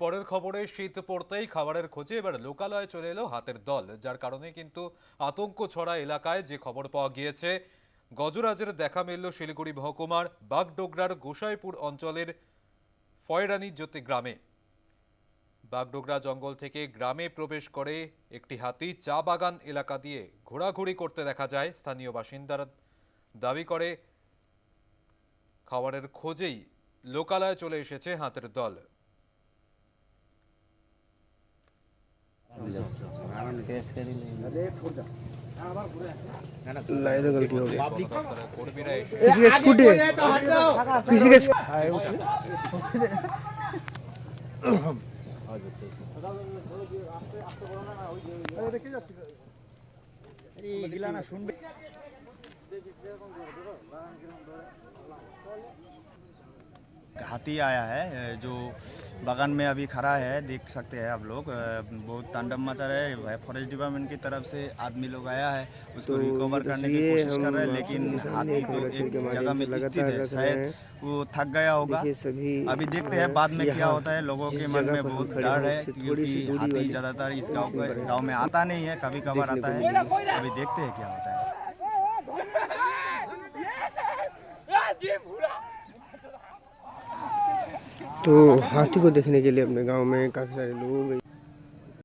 পরের খবরে শীত পড়তেই খাবারের খোঁজে এবার লোকালয়ে চলে এলো হাতের দল, যার কারণে কিন্তু আতঙ্ক ছড়া এলাকায়, যে খবর পাওয়া গিয়েছে। গজরাজের দেখা মিলল শিলিগুড়ি মহকুমার বাগডোগরার গোসাইপুর অঞ্চলের ফয়রানি জ্যোতি গ্রামে। বাগডোগরা জঙ্গল থেকে গ্রামে প্রবেশ করে একটি হাতি চা বাগান এলাকা দিয়ে ঘোরাঘুরি করতে দেখা যায়। স্থানীয় বাসিন্দারা দাবি করে, খাবারের খোঁজেই লোকালয়ে চলে এসেছে হাতের দল। के हाथी आया है जो बागान में अभी खड़ा है देख सकते हैं आप लोग। बहुत तांडव मचा रहे है। फॉरेस्ट डिपार्टमेंट की तरफ़ से आदमी लोग आया है उसको तो रिकवर करने की कोशिश कर रहे हैं लेकिन हाथी तो एक जगह में स्थित है शायद वो थक गया होगा। अभी देखते हैं बाद में क्या होता है लोगों के मन में बहुत डर है क्योंकि हाथी ज़्यादातर इस गाँव गाँव में आता नहीं है कभी कभार आता है। अभी देखते हैं क्या होता है। तो हाथी को देखने के लिए अपने गाँव में काफ़ी सारे लोग